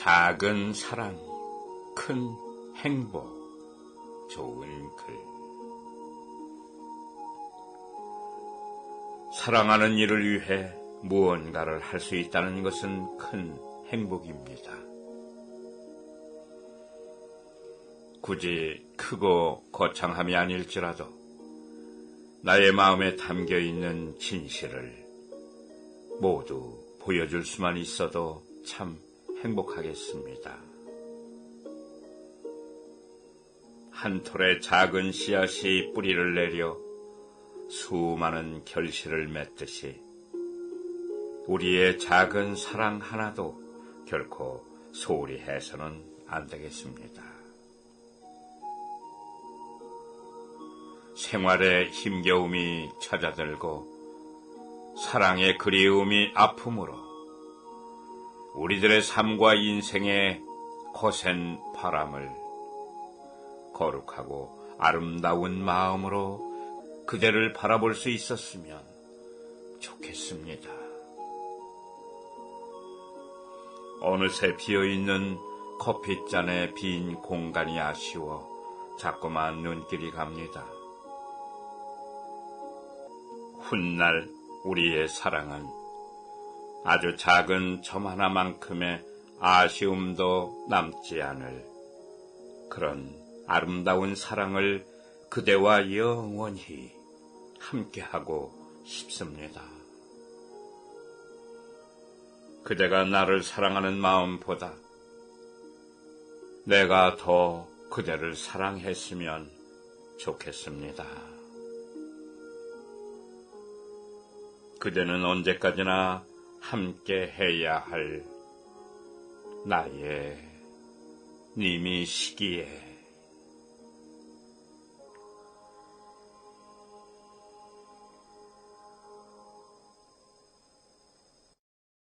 작은 사랑, 큰 행복, 좋은 글. 사랑하는 이를 위해 무언가를 할 수 있다는 것은 큰 행복입니다. 굳이 크고 거창함이 아닐지라도 나의 마음에 담겨 있는 진실을 모두 보여줄 수만 있어도 참 행복하겠습니다. 한 톨의 작은 씨앗이 뿌리를 내려 수많은 결실을 맺듯이 우리의 작은 사랑 하나도 결코 소홀히 해서는 안 되겠습니다. 생활의 힘겨움이 찾아들고 사랑의 그리움이 아픔으로 우리들의 삶과 인생의 거센 바람을 거룩하고 아름다운 마음으로 그대를 바라볼 수 있었으면 좋겠습니다. 어느새 비어있는 커피잔의 빈 공간이 아쉬워 자꾸만 눈길이 갑니다. 훗날 우리의 사랑은 아주 작은 점 하나만큼의 아쉬움도 남지 않을 그런 아름다운 사랑을 그대와 영원히 함께하고 싶습니다. 그대가 나를 사랑하는 마음보다 내가 더 그대를 사랑했으면 좋겠습니다. 그대는 언제까지나 함께 해야 할 나의 님이 시기에